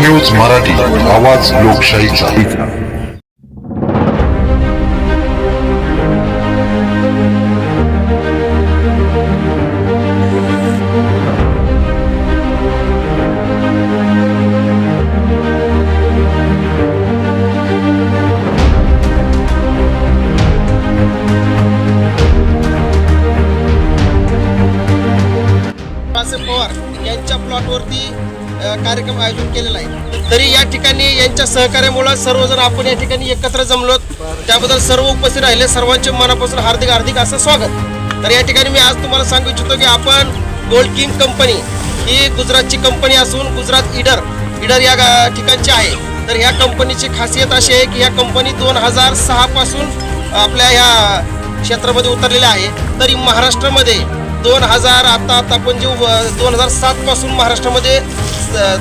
News Marathi आवाज लोकशाहीचा. कार्यक्रम आयोजन केलेला आहे. तरी या ठिकाणी यांच्या सहकार्यामुळे सर्वजण आपण या ठिकाणी एकत्र जमलो त्याबद्दल सर्व उपस्थित राहिले. सर्वांचे मनापासून हार्दिक हार्दिक असं स्वागत. तर या ठिकाणी मी आज तुम्हाला सांगू इच्छितो की आपण गोल्ड किंग कंपनी ही गुजरातची कंपनी असून गुजरात इडर इडर या गा- ठिकाणची आहे. तर ह्या कंपनीची खासियत अशी आहे की ह्या कंपनी दोन हजार सहापासून आपल्या ह्या क्षेत्रामध्ये उतरलेल्या आहे. तरी महाराष्ट्रामध्ये दोन हजार आता आता आपण जे दोन हजार सातपासून महाराष्ट्रामध्ये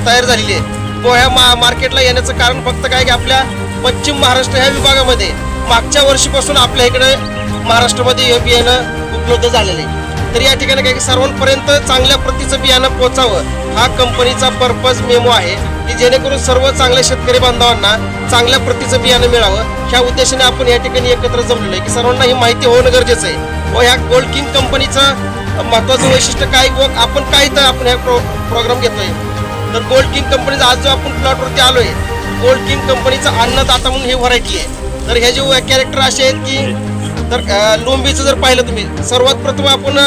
तयार झालेली आहे. पोह्या मा मार्केटला येण्याचं कारण फक्त काय की आपल्या पश्चिम महाराष्ट्र ह्या विभागामध्ये मागच्या वर्षीपासून आपल्या इकडे महाराष्ट्रामध्ये हे बियाणं उपलब्ध झालेलं आहे. तर या ठिकाणी काय की सर्वांपर्यंत चांगल्या प्रतीचं बियाणं पोचावं हा कंपनीचा पर्पज मेमो आहे की जेणेकरून सर्व चांगल्या शेतकरी बांधवांना चांगल्या प्रतीचं बियाणं मिळावं. ह्या उद्देशाने आपण या ठिकाणी एकत्र जमलेलो आहे की सर्वांना ही माहिती होणं गरजेचं आहे. व ह्या गोल्ड किंग कंपनीचं महत्वाचं वैशिष्ट्य काय व आपण काय तर आपण ह्या प्रो प्रोग्राम घेतोय. तर गोल्ड किंग कंपनीचा आज जो आपण प्लॉटवरती आलोय गोल्ड किंग कंपनीचा अन्नदाता म्हणून हे व्हरायटी आहे. तर हे जे कॅरेक्टर असे आहेत की तर लोंबीचं जर पाहिलं तुम्ही सर्वात प्रथम आपण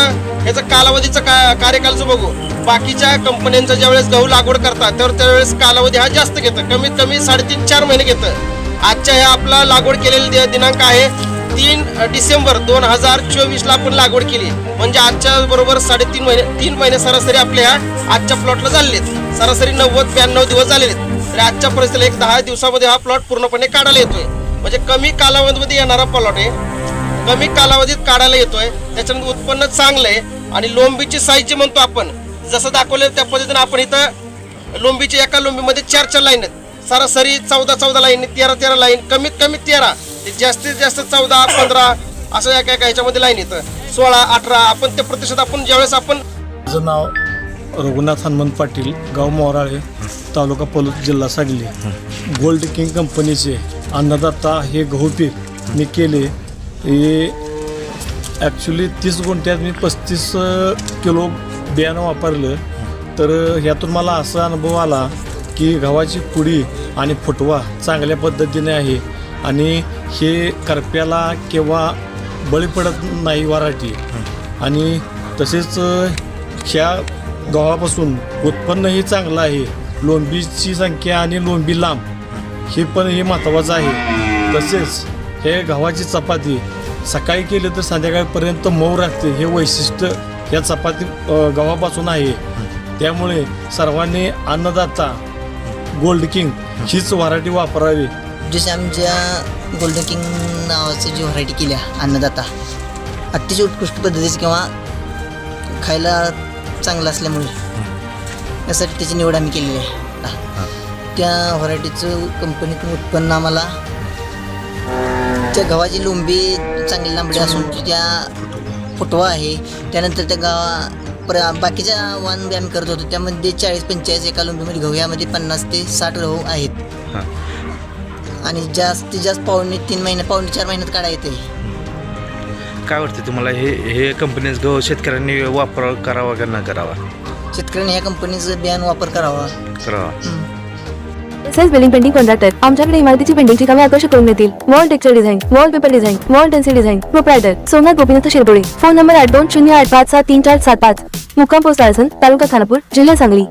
याचा कालावधीचा का कार्यकालचं बघू. बाकीच्या कंपन्यांचा ज्यावेळेस गहू लागवड करतात तर त्यावेळेस कालावधी हा जास्त घेतं. कमीत कमी साडेतीन चार महिने घेतं. आजच्या ह्या आपला लागवड केलेला दिनांक आहे तीन डिसेंबर दोन हजार चोवीसला आपण लागवड केली. म्हणजे आजच्या बरोबर साडेतीन महिने तीन महिने सरासरी आपल्या ह्या आजच्या प्लॉटला चाललेत. आहेत सरासरी नव्वद ब्याण्णव दिवस झालेले आहेत. तर आजच्या परिस्थितीला एक दहा दिवसामध्ये हा प्लॉट पूर्णपणे काढायला येतोय. म्हणजे कमी कालावधीमध्ये येणारा प्लॉट आहे. कमी कालावधीत काढायला येतोय. त्याच्यानंतर उत्पन्न चांगलं आहे. आणि लोंबीची साईज जी म्हणतो आपण जसं दाखवलं त्या पद्धतीने आपण इथं लोंबीची एका लोंबीमध्ये चार चार लाईन आहेत. सरासरी चौदा चौदा लाईन तेरा तेरा लाईन कमीत कमी तेरा जास्तीत जास्त चौदा पंधरा असं एका एका ह्याच्यामध्ये लाईन येतं. सोळा अठरा आपण ते प्रतिशत आपण ज्यावेळेस आपण माझं नाव रघुनाथ हनुमंत पाटील गाव मोराळे तालुका पलूस जिल्हा सांगली. गोल्ड किंग कंपनीचे अन्नदाता हे गहू पीक मी केले. हे ॲक्च्युली तीस गुंठ्यात मी पस्तीस किलो बियाणं वापरलं. तर ह्यातून मला असा अनुभव आला की गव्हाची पुडी आणि फुटवा चांगल्या पद्धतीने आहे. आणि हे करप्याला किंवा बळी पडत नाही वराठी. आणि तसेच ह्या गव्हापासून उत्पन्नही चांगलं आहे. लोंबीची संख्या आणि लोंबी लांब हे पण हे महत्त्वाचं आहे. तसेच हे गव्हाची चपाती सकाळी केली तर संध्याकाळपर्यंत मऊ राहते हे वैशिष्ट्य या चपाती गव्हापासून आहे. त्यामुळे सर्वांनी अन्नदाता गोल्ड किंग हीच व्हरायटी वापरावी. जसे आमच्या गोल्ड किंग नावाची जी व्हरायटी केल्या अन्नदाता अतिशय उत्कृष्ट पद्धतीची किंवा खायला चांगलं असल्यामुळे यासाठी त्याची निवड आम्ही केलेली आहे. त्या व्हरायटीचं कंपनीतून उत्पन्न आम्हाला त्या गव्हाची लोंबी चांगली लांबडी असून त्या फुटवा आहे त्यानंतर त्या गावा प्र बाकीच्या वाण बी आम्ही करत होतो. त्यामध्ये चाळीस पंचेचाळीस एका लोंबीमध्ये गहू यामध्ये पन्नास ते साठ गहू आहेत. आणि जास्तीत जास्त पावणे तीन महिने पावणे चार महिन्यात काढा येते काय वाटतं तुम्हाला? हे हे कंपनीज गहू शेतकऱ्यांनी वापर करावा का न करावा? शेतकऱ्यांनी ह्या कंपनीचं बियाण वापर करावा. करावा. सेल्फ बिल्डिंग पेंटिंग कॉन्ट्रॅक्टर आमच्याकडे इमारतीची पेंटिंगची कामे आकर्षक करून देतील. Wall texture design wallpaper design wall stencil design proprietor Somnath Gopinath Shirdole phone number आठ दोन शून्य आठ पाच सात तीन चार सात पाच. मुक्काम पोस्ट आसन तालुका खानापूर जिल्हा सांगली.